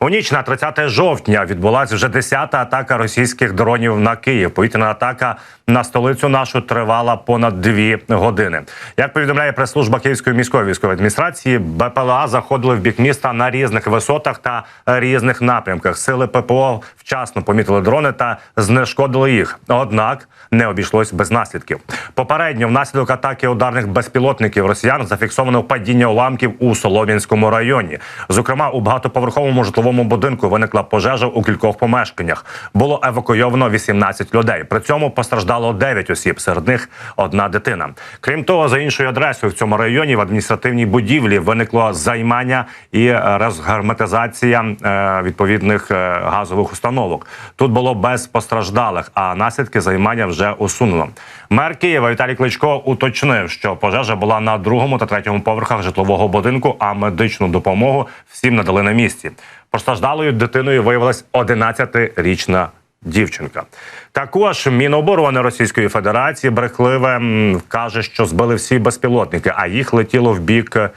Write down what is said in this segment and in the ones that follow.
У ніч на 30 жовтня відбулася вже 10-та атака російських дронів на Київ. Повітряна атака на столицю нашу тривала понад дві години. Як повідомляє прес-служба Київської міської військової адміністрації, БПЛА заходили в бік міста на різних висотах та різних напрямках. Сили ППО вчасно помітили дрони та знешкодили їх. Однак не обійшлось без наслідків. Попередньо внаслідок атаки ударних безпілотників росіян зафіксовано падіння уламків у Солом'янському районі. Зокрема, у багатоповерховому житловому будинку виникла пожежа у кількох помешканнях. Було евакуйовано 18 людей. При цьому постраждало 9 осіб, серед них одна дитина. Крім того, за іншою адресою в цьому районі в адміністративній будівлі виникло займання і е, розгарматизація е, відповідних е, газових установок. Тут було без постраждалих, а наслідки займання вже усунено. Мер Києва Віталій Кличко уточнив, що пожежа була на другому та третьому поверхах житлового будинку, а медичну допомогу всім надали на місці. Постраждалою дитиною виявилась 11-річна дівчинка. Також Міноборони Російської Федерації брехливе каже, що збили всі безпілотники, а їх летіло в бік. е,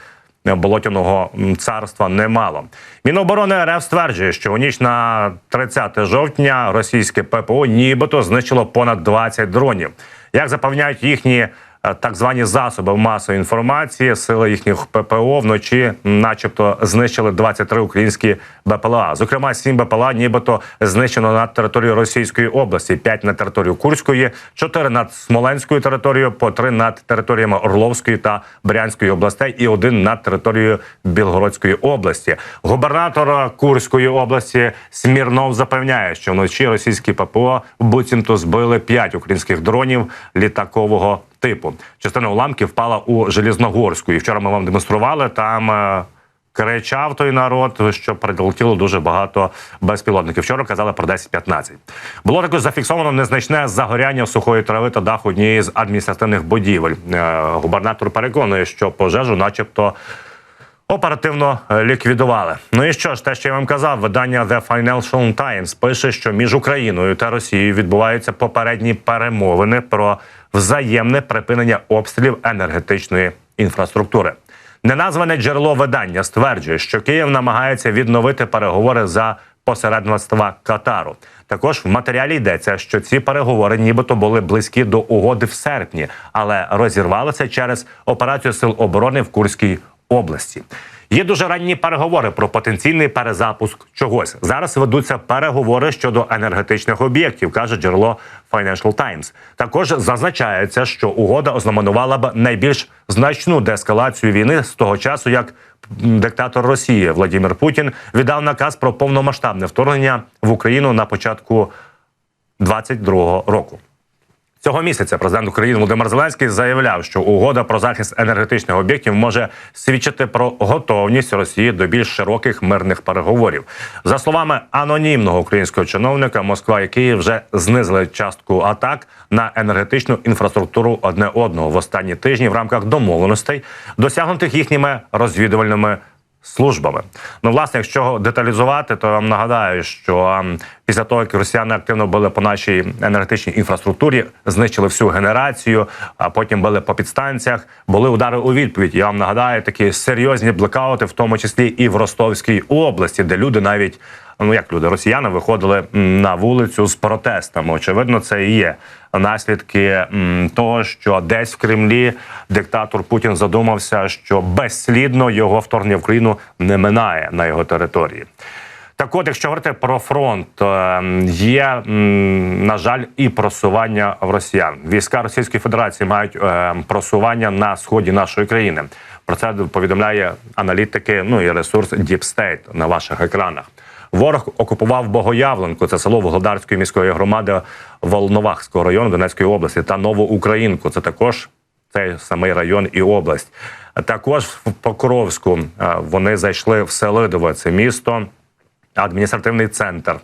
Болотяного царства немало. Міноборони РФ стверджує, що у ніч на 30 жовтня російське ППО нібито знищило понад 20 дронів. Як запевняють їхні так звані засоби масової інформації, сили їхніх ППО вночі, начебто, знищили 23 українські БПЛА. Зокрема, 7 БПЛА нібито знищено на території Російської області, 5 на територію Курської, 4 над Смоленською територією, по 3 над територіями Орловської та Брянської областей і один над територією Білгородської області. Губернатор Курської області Смірнов запевняє, що вночі російські ППО буцімто збили 5 українських дронів літакового типу. Частина уламків впала у Желізногорську. І вчора ми вам демонстрували там. е, Кричав той народ, що прилетіло дуже багато безпілотників. Вчора казали про 10-15. Було також зафіксовано незначне загоряння сухої трави та даху однієї з адміністративних будівель. Е, Губернатор переконує, що пожежу, начебто, оперативно е, ліквідували. Ну і що ж, те, що я вам казав, видання The Financial Times пише, що між Україною та Росією відбуваються попередні перемовини про взаємне припинення обстрілів енергетичної інфраструктури. Неназване джерело видання стверджує, що Київ намагається відновити переговори за посередництва Катару. Також в матеріалі йдеться, що ці переговори нібито були близькі до угоди в серпні, але розірвалися через операцію сил оборони в Курській області. Є дуже ранні переговори про потенційний перезапуск чогось. Зараз ведуться переговори щодо енергетичних об'єктів, каже джерело Financial Times. Також зазначається, що угода ознаменувала б найбільш значну деескалацію війни з того часу, як диктатор Росії Владимир Путін віддав наказ про повномасштабне вторгнення в Україну на початку 22-го року. Цього місяця президент України Володимир Зеленський заявляв, що угода про захист енергетичних об'єктів може свідчити про готовність Росії до більш широких мирних переговорів. За словами анонімного українського чиновника, Москва і Київ вже знизили частку атак на енергетичну інфраструктуру одне одного в останні тижні в рамках домовленостей, досягнутих їхніми розвідувальними службами. Ну, власне, якщо деталізувати, то я вам нагадаю, що після того, як росіяни активно били по нашій енергетичній інфраструктурі, знищили всю генерацію, а потім били по підстанціях, були удари у відповідь. Я вам нагадаю такі серйозні блекаути, в тому числі і в Ростовській області, де люди навіть. Ну як люди, росіяни виходили на вулицю з протестами. Очевидно, це і є наслідки того, що десь в Кремлі диктатор Путін задумався, що безслідно його вторгнення в країну не минає на його території. Так от, якщо говорити про фронт, е, є на жаль і просування в росіян. Війська Російської Федерації мають е, просування на сході нашої країни. Про це повідомляє аналітики. Ну і ресурс State на ваших екранах. Ворог окупував Богоявленку, це село Володарської міської громади Волновахського району Донецької області та Новоукраїнку. Це також цей самий район і область. Також в Покровську е, вони зайшли в Селидове, це місто, адміністративний центр.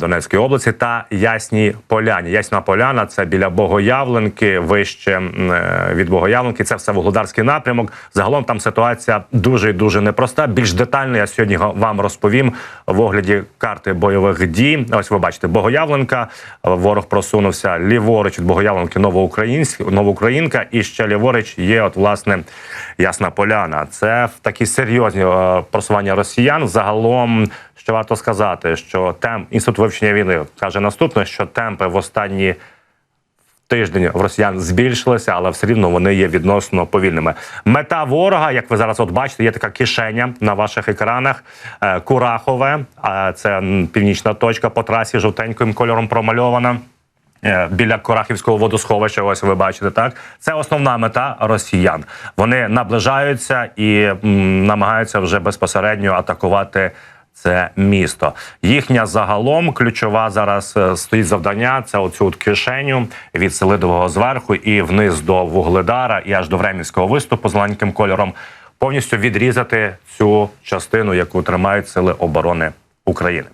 Донецької області та Ясній Поляні. Ясна Поляна це біля Богоявленки, вище е, від Богоявленки. Це все вугледарський напрямок. Загалом там ситуація дуже і дуже непроста. Більш детально я сьогодні вам розповім в огляді карти бойових дій. Ось ви бачите, Богоявленка. Ворог просунувся ліворуч від Богоявленки Новоукраїнськ, Новоукраїнка, і ще ліворуч є от власне Ясна Поляна. Це такі серйозні е, просування росіян. Загалом, що варто сказати, що темп інститут вивчення війни каже наступне, що темпи в останні тиждень в росіян збільшилися, але все рівно вони є відносно повільними. Мета ворога, як ви зараз от бачите, є така кишеня на ваших екранах. Е, Курахове, а це північна точка по трасі жовтеньким кольором промальована. Е, Біля Корахівського водосховища, ось ви бачите, так це основна мета росіян. Вони наближаються і м, намагаються вже безпосередньо атакувати це місто. Їхня загалом ключова зараз е, стоїть завдання. Це оцю от кишеню від Селидового зверху і вниз до Вугледара, і аж до Времівського виступу з маленьким кольором. Повністю відрізати цю частину, яку тримають сили оборони України.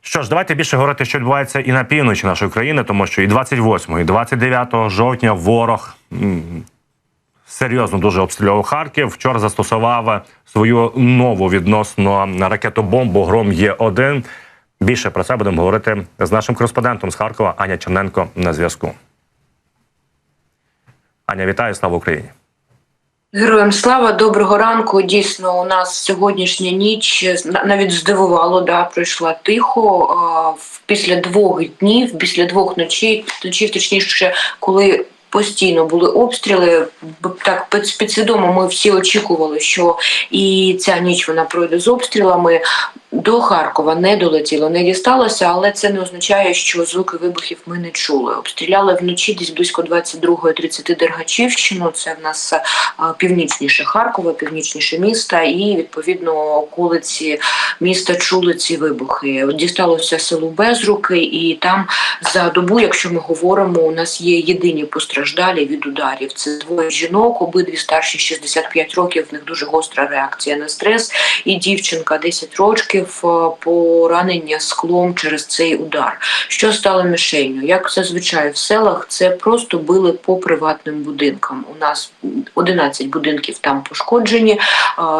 Що ж, давайте більше говорити, що відбувається і на півночі нашої країни, тому що і 28, і 29 жовтня ворог серйозно дуже обстрілював Харків. Вчора застосував свою нову відносно ракетобомбу Гром Є 1 Більше про це будемо говорити з нашим кореспондентом з Харкова Аня Черненко на зв'язку. Аня, вітаю, слава Україні! Героям слава, доброго ранку. Дійсно, у нас сьогоднішня ніч навіть здивувало, да, пройшла тихо. Після двох днів, після двох ночей, ночів, точніше, коли постійно були обстріли, так під- підсвідомо ми всі очікували, що і ця ніч вона пройде з обстрілами. До Харкова не долетіло, не дісталося, але це не означає, що звуки вибухів ми не чули. Обстріляли вночі десь близько 22.30 Дергачівщину. Це в нас північніше Харкова, північніше міста, і відповідно околиці міста чули ці вибухи. Дісталося селу Безруки, і там за добу, якщо ми говоримо, у нас є єдині постраждалі від ударів. Це двоє жінок, обидві старші 65 років. В них дуже гостра реакція на стрес, і дівчинка 10 років е, поранення склом через цей удар. Що стало мішенью? Як зазвичай в селах, це просто били по приватним будинкам. У нас 11 будинків там пошкоджені,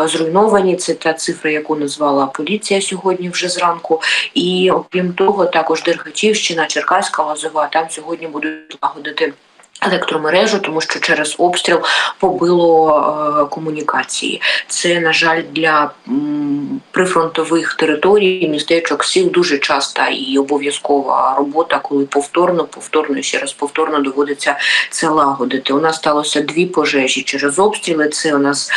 зруйновані. Це та цифра, яку назвала поліція сьогодні вже зранку. І окрім того, також Дергачівщина, Черкаська Лозова, там сьогодні будуть лагодити. Електромережу, тому що через обстріл побило е, комунікації. Це на жаль для прифронтових територій, містечок, сіл дуже часта і обов'язкова робота, коли повторно, повторно і ще раз повторно доводиться це лагодити. У нас сталося дві пожежі через обстріли. Це у нас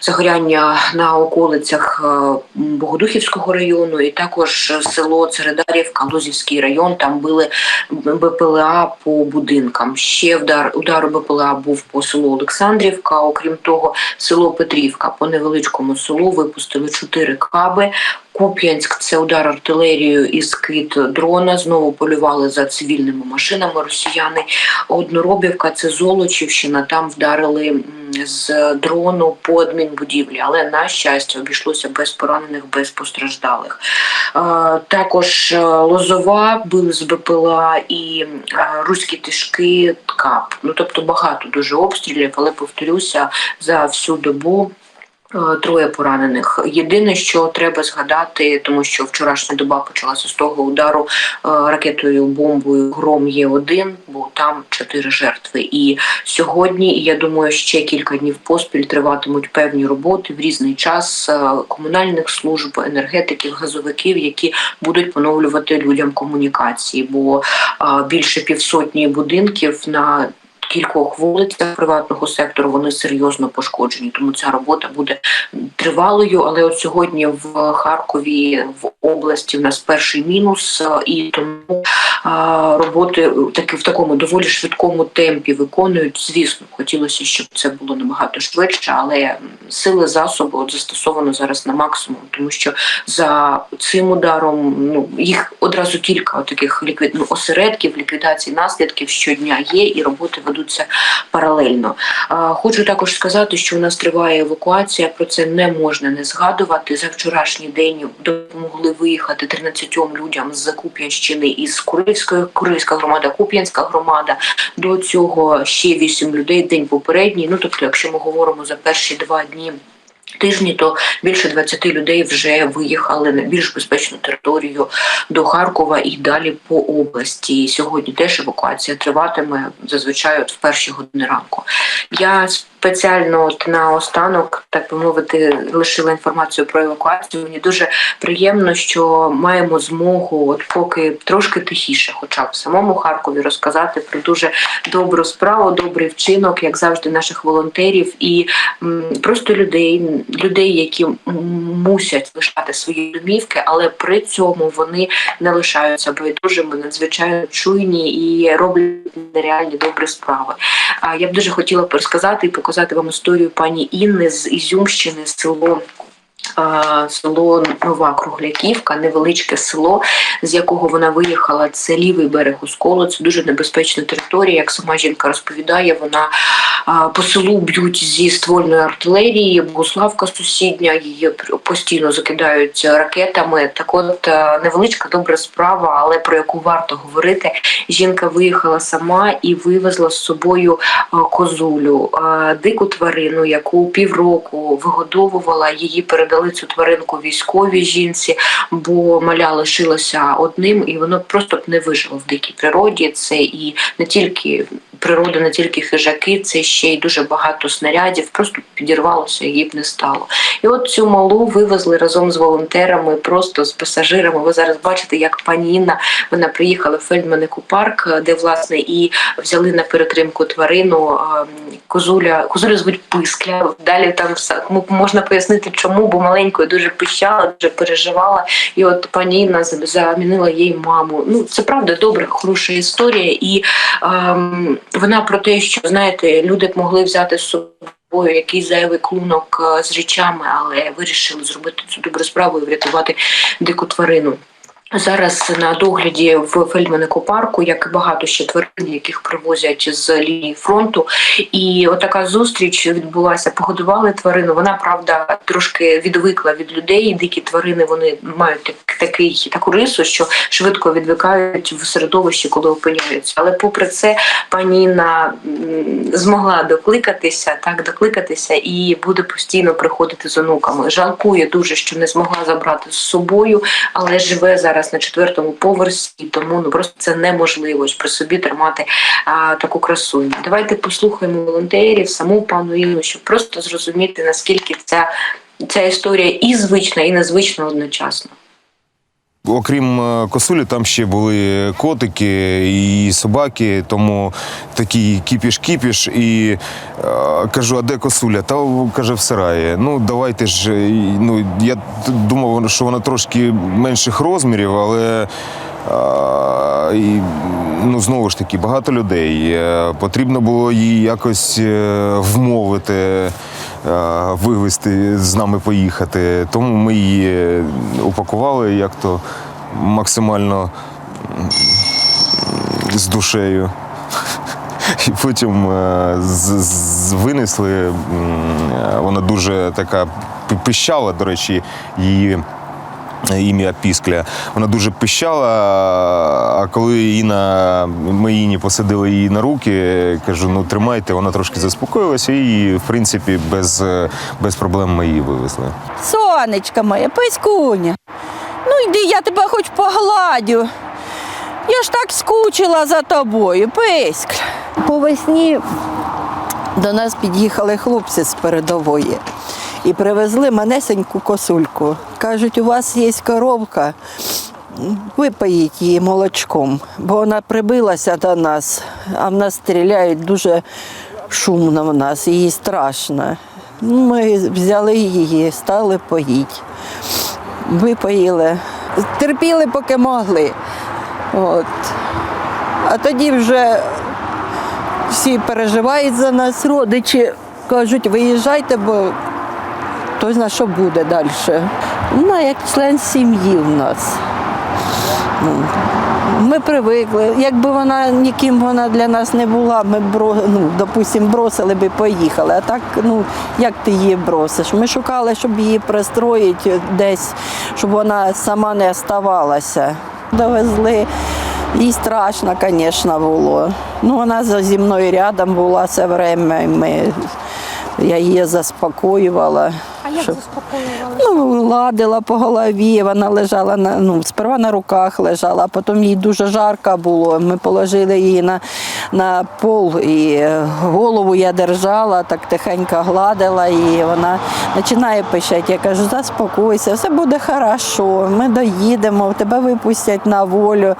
загоряння на околицях е, Богодухівського району, і також село Цередарівка, Лозівський район. Там били БПЛА по будинкам. Ще вдар удар БПЛА був по селу Олександрівка. Окрім того, село Петрівка по невеличкому селу випустили чотири каби. Куп'янськ це удар артилерією і скид дрона. Знову полювали за цивільними машинами росіяни. Одноробівка це Золочівщина. Там вдарили з дрону по адмінбудівлі, але на щастя обійшлося без поранених, без постраждалих. Е, Також е, Лозова били з БПЛА і руські тишки КАП. Ну тобто багато дуже обстрілів, але повторюся за всю добу. Е, Троє поранених. Єдине, що треба згадати, тому що вчорашня доба почалася з того удару е, ракетою бомбою Гром є один, бо там чотири жертви. І сьогодні, і я думаю, ще кілька днів поспіль триватимуть певні роботи в різний час е, комунальних служб, енергетиків, газовиків, які будуть поновлювати людям комунікації. Бо більше півсотні будинків на Кількох вулицях приватного сектору вони серйозно пошкоджені, тому ця робота буде тривалою. Але от сьогодні в Харкові в області в нас перший мінус, е, і тому роботи таки в такому доволі швидкому темпі виконують. Звісно, хотілося, щоб це було набагато швидше, але сили засоби от застосовано зараз на максимум, тому що за цим ударом ну їх одразу кілька таких ліквід ну, осередків ліквідації наслідків щодня є, і роботи ведуться ведуться паралельно. Хочу також сказати, що у нас триває евакуація. Про це не можна не згадувати. За вчорашній день допомогли виїхати 13 людям з Куп'янщини із Курильської Курильська громада, Куп'янська громада. До цього ще 8 людей день попередній. Ну тобто, якщо ми говоримо за перші два дні. Тижні то більше 20 людей вже виїхали на більш безпечну територію до Харкова і далі по області. Сьогодні теж евакуація триватиме зазвичай от в перші години ранку. Я спеціально от на останок, так би мовити, лишила інформацію про евакуацію. Мені дуже приємно, що маємо змогу, от поки трошки тихіше, хоча б в самому Харкові, розказати про дуже добру справу, добрий вчинок, як завжди, наших волонтерів і м, просто людей, людей, які мусять лишати свої домівки, але при цьому вони не лишаються байдужими, надзвичайно чуйні і роблять нереальні добрі справи. А я б дуже хотіла б розказати і показати вам історію пані Інни з Ізюмщини, село. Село Нова Кругляківка, невеличке село, з якого вона виїхала. Це лівий берег Осколу. Це дуже небезпечна територія. Як сама жінка розповідає, вона по селу б'ють зі ствольної артилерії. Богославка сусідня її постійно закидають ракетами. Так, от невеличка добра справа, але про яку варто говорити. Жінка виїхала сама і вивезла з собою козулю, дику тварину, яку півроку вигодовувала. Її передали цю тваринку військовій жінці, бо маля лишилася одним, і воно просто б не вижило в дикій природі. Це і не тільки природа, не тільки хижаки, це ще й дуже багато снарядів. Просто підірвалося, її б не стало. І от цю малу вивезли разом з волонтерами, просто з пасажирами. Ви зараз бачите, як пані Інна вона приїхала в Фельдманику парк, де власне і взяли на перетримку тварину. Козуля, козуля звуть Пискля. Далі там все можна пояснити, чому, бо маленькою дуже пищала, дуже переживала. І от пані Інна замінила їй маму. Ну це правда добра, хороша історія. І ем, вона про те, що знаєте, люди б могли взяти з собою якийсь зайвий клунок е, з речами, але вирішили зробити цю добру справу і врятувати дику тварину. Зараз на догляді в Фельдманику парку, як і багато ще тварин, яких привозять з лінії фронту. І отака зустріч відбулася. Погодували тварину. Вона правда трошки відвикла від людей. Дикі тварини вони мають такий таку рису, що швидко відвикають в середовищі, коли опиняються. Але попри це, пані Інна змогла докликатися, так докликатися і буде постійно приходити з онуками. Жалкує дуже, що не змогла забрати з собою, але живе зараз на четвертому поверсі, тому ну просто це неможливо при собі тримати а, таку красуню. Давайте послухаємо волонтерів, саму пану Інну, щоб просто зрозуміти наскільки ця, ця історія і звична, і незвична одночасно. Окрім е, косулі, там ще були котики і собаки, тому такий кіпіш-кіпіш. І е, кажу, а де косуля? Та каже, в сараї. Ну, давайте ж. е, Ну, я думав, що вона трошки менших розмірів, але. А, і, ну, знову ж таки, багато людей. Е, Потрібно було її якось е, вмовити, е, вивезти, з нами поїхати. Тому ми її е, упакували як то максимально з душею. І потім е, винесли. е, Вона дуже така пи- пищала, до речі, її. Ім'я Піскля. Вона дуже пищала. А коли Інна, ми Інні посадили її на руки, кажу, ну тримайте, вона трошки заспокоїлася, і в принципі без, без проблем ми її вивезли. Сонечка моя, писькуня. Ну йди, я тебе хоч погладю. Я ж так скучила за тобою, письк. По весні до нас під'їхали хлопці з передової і привезли манесеньку косульку. Кажуть, у вас є коровка, випоїть її молочком, бо вона прибилася до нас, а в нас стріляють дуже шумно в нас, їй страшно. Ну, Ми взяли її, стали поїть. Випоїли, терпіли, поки могли. От. А тоді вже всі переживають за нас, родичі кажуть, виїжджайте, бо хто знає, що буде далі. Вона як член сім'ї в нас. Ну, ми привикли. Якби вона ніким вона для нас не була, ми б ну, допустим, бросили б і поїхали. А так, ну як ти її бросиш? Ми шукали, щоб її пристроїти десь, щоб вона сама не оставалася. Довезли. Їй страшно, звісно, було. Ну, вона зі мною рядом була все время. Ми, я її заспокоювала. А як щоб- заспокоювали? Ну, ладила по голові, вона лежала на ну, сперва на руках лежала, а потім їй дуже жарко було. Ми положили її на, на пол і е, голову я держала, так тихенько гладила і вона починає пищати. Я кажу, заспокойся, все буде хорошо, ми доїдемо, тебе випустять на волю.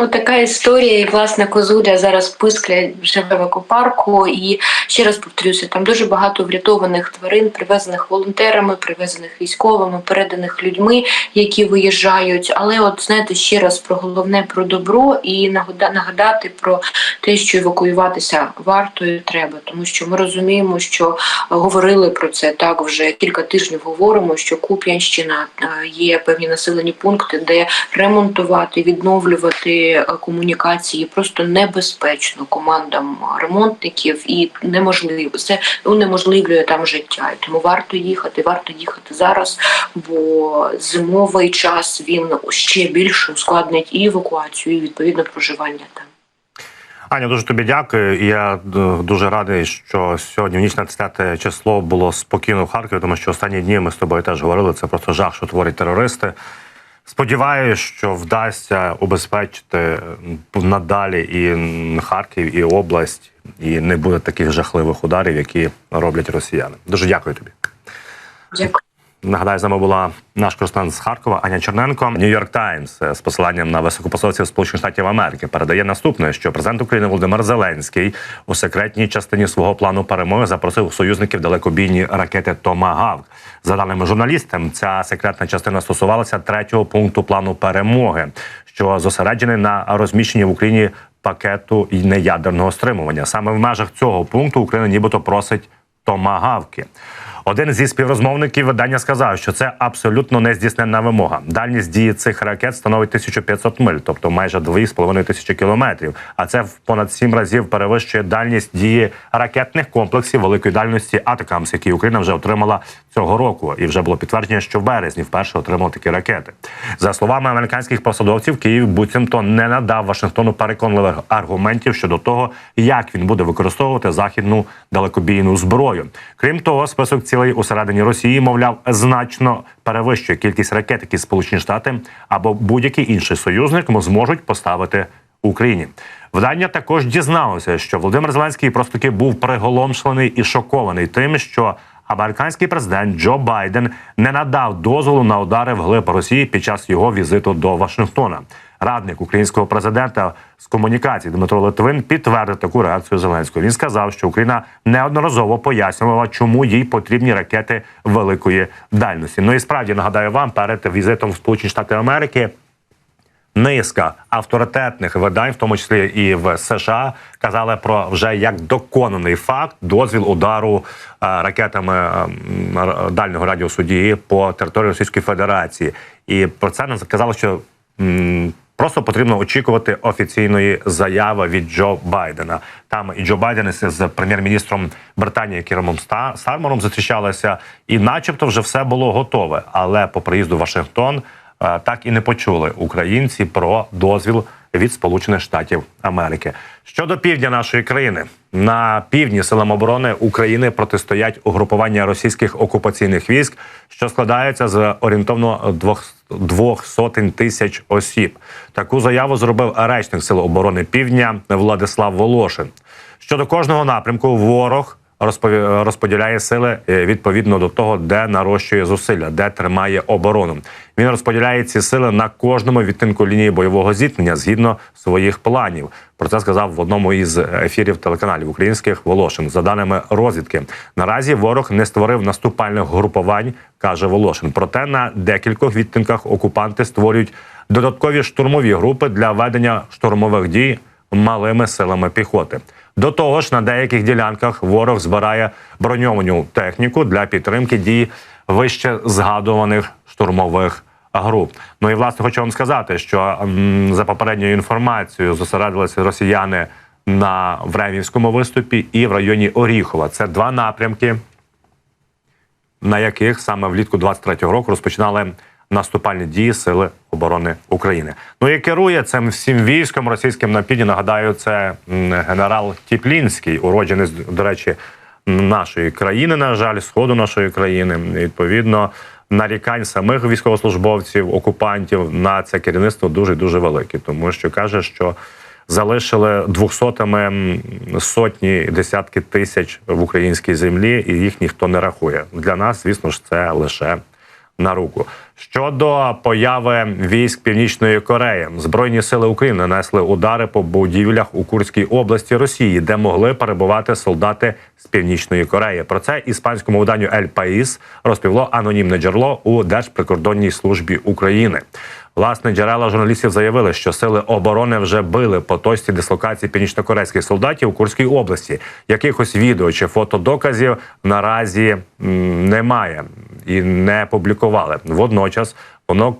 Отака історія, і власне козуля зараз пискля живе в екопарку. І ще раз повторюся, там дуже багато врятованих тварин, привезених волонтерами, привезених військовими, переданих людьми, які виїжджають. Але от знаєте, ще раз про головне про добро і нагадати про те, що евакуюватися варто і треба, тому що ми розуміємо, що говорили про це так вже кілька тижнів. Говоримо, що Куп'янщина е, є певні населені пункти, де ремонтувати, відновлювати е, комунікації просто небезпечно командам ремонтників і неможливо це унеможливлює там життя. І тому варто їхати, варто їхати зараз, бо зимовий час він ще більше ускладнить і евакуацію, і відповідно проживання там. Аня, дуже тобі дякую. Я е, дуже радий, що сьогодні в ніч на 10 число було спокійно в Харкові, тому що останні дні ми з тобою теж говорили. Це просто жах, що творять терористи. Сподіваюсь, що вдасться убезпечити надалі і Харків, і область, і не буде таких жахливих ударів, які роблять росіяни. Дуже дякую тобі. Дякую. Нагадаю, з нами була наш кореспондент з Харкова Аня Черненко. Нью-Йорк Таймс з посиланням на високопосольців Сполучених Штатів Америки передає наступне, що президент України Володимир Зеленський у секретній частині свого плану перемоги запросив союзників далекобійні ракети Томагавк. За даними журналістам, ця секретна частина стосувалася третього пункту плану перемоги, що зосереджений на розміщенні в Україні пакету неядерного стримування. Саме в межах цього пункту Україна нібито просить томагавки. Один зі співрозмовників видання сказав, що це абсолютно нездійсненна вимога. Дальність дії цих ракет становить 1500 миль, тобто майже 2,5 тисячі кілометрів. А це в понад 7 разів перевищує дальність дії ракетних комплексів великої дальності Атакамс, які Україна вже отримала цього року. І вже було підтвердження, що в березні вперше отримав такі ракети. За словами американських посадовців, Київ буцімто не надав Вашингтону переконливих аргументів щодо того, як він буде використовувати західну далекобійну зброю. Крім того, список цілей усередині Росії, мовляв, значно перевищує кількість ракет, які Сполучені Штати або будь-який інший союзник зможуть поставити Україні. Видання також дізналося, що Володимир Зеленський просто таки був приголомшений і шокований тим, що американський президент Джо Байден не надав дозволу на удари вглиб Росії під час його візиту до Вашингтона. Радник українського президента з комунікації Дмитро Литвин підтвердив таку реакцію Зеленського. Він сказав, що Україна неодноразово пояснювала, чому їй потрібні ракети великої дальності. Ну і справді нагадаю вам перед візитом в Сполучені Штати Америки низка авторитетних видань, в тому числі і в США, казали про вже як доконаний факт дозвіл удару е, ракетами е, дальнього радіусу дії по території Російської Федерації. І про це нам сказали, що просто потрібно очікувати офіційної заяви від Джо Байдена. Там і Джо Байден з прем'єр-міністром Британії Кіромом Стармором зустрічалися, і, начебто, вже все було готове. Але по приїзду в Вашингтон е, так і не почули українці про дозвіл від Сполучених Штатів Америки. Щодо півдня нашої країни, на півдні силам оборони України протистоять угрупування російських окупаційних військ, що складаються з орієнтовно двох, двох сотень тисяч осіб. Таку заяву зробив речник Сил оборони Півдня Владислав Волошин. Щодо кожного напрямку, ворог розподіляє сили е, відповідно до того, де нарощує зусилля, де тримає оборону. Він розподіляє ці сили на кожному відтинку лінії бойового зіткнення згідно своїх планів. Про це сказав в одному із ефірів телеканалів українських Волошин. За даними розвідки, наразі ворог не створив наступальних групувань, каже Волошин. Проте на декількох відтинках окупанти створюють додаткові штурмові групи для ведення штурмових дій малими силами піхоти. До того ж, на деяких ділянках ворог збирає броньовану техніку для підтримки дій вище згадуваних штурмових гру. Ну і власне хочу вам сказати, що м, за попередньою інформацією зосередилися росіяни на Времівському виступі і в районі Оріхова. Це два напрямки, на яких саме влітку 23-го року розпочинали наступальні дії Сили оборони України. Ну і керує цим всім військом російським на півдні. Нагадаю, це генерал Тіплінський, уродженець, до речі, нашої країни, на жаль, сходу нашої країни. Відповідно, нарікань самих військовослужбовців, окупантів на це керівництво дуже дуже великі, тому що каже, що залишили двохсотими сотні десятки тисяч в українській землі, і їх ніхто не рахує. Для нас, звісно ж, це лише на руку. Щодо появи військ Північної Кореї, збройні сили України нанесли удари по будівлях у Курській області Росії, де могли перебувати солдати з Північної Кореї. Про це іспанському виданню Ель Паїс розповіло анонімне джерело у Держприкордонній службі України. Власне, джерела журналістів заявили, що сили оборони вже били по точці дислокації північнокорейських солдатів у Курській області. Якихось відео чи фотодоказів наразі м, немає і не публікували. Водночас воно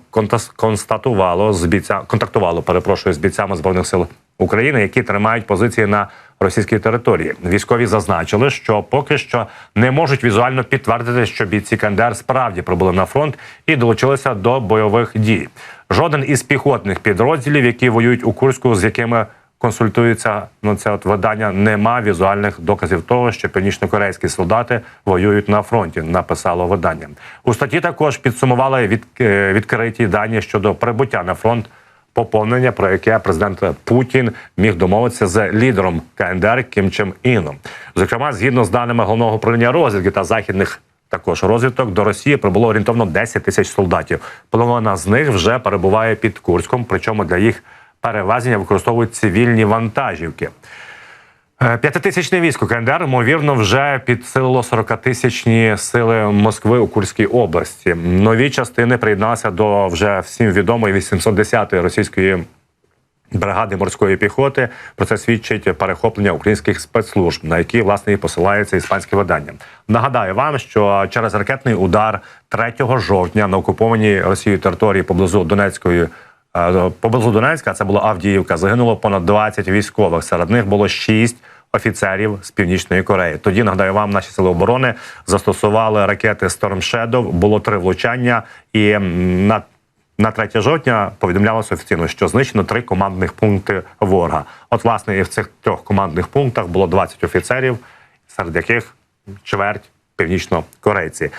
констатувало з бійця, контактувало, перепрошую, з бійцями збройних сил України, які тримають позиції на російській території. Військові зазначили, що поки що не можуть візуально підтвердити, що бійці КНДР справді прибули на фронт і долучилися до бойових дій. Жоден із піхотних підрозділів, які воюють у Курську, з якими консультується ну це от видання, нема візуальних доказів того, що північнокорейські солдати воюють на фронті. Написало видання у статті. Також підсумували від, е, відкриті дані щодо прибуття на фронт поповнення, про яке президент Путін міг домовитися з лідером КНДР Кім Чен Іном. Зокрема, згідно з даними головного управління розвідки та західних. Також розвиток до Росії прибуло орієнтовно 10 тисяч солдатів. Половина з них вже перебуває під Курськом, причому для їх перевезення використовують цивільні вантажівки. Е, П'ятитисячне військо КНДР, ймовірно, вже підсилило 40-тисячні сили Москви у Курській області. Нові частини приєдналися до вже всім відомої 810-ї російської бригади морської піхоти. Про це свідчить перехоплення українських спецслужб, на які власне і посилається іспанське видання. Нагадаю вам, що через ракетний удар 3 жовтня на окупованій Росією території поблизу Донецької. Е, Поблизу Донецька це була Авдіївка. Загинуло понад 20 військових. Серед них було 6 офіцерів з північної Кореї. Тоді нагадаю вам, наші сили оборони застосували ракети Storm Shadow. Було три влучання, і на на 3 жовтня повідомлялося офіційно, що знищено три командних пункти ворога. От, власне, і в цих трьох командних пунктах було 20 офіцерів, серед яких чверть північнокорейці.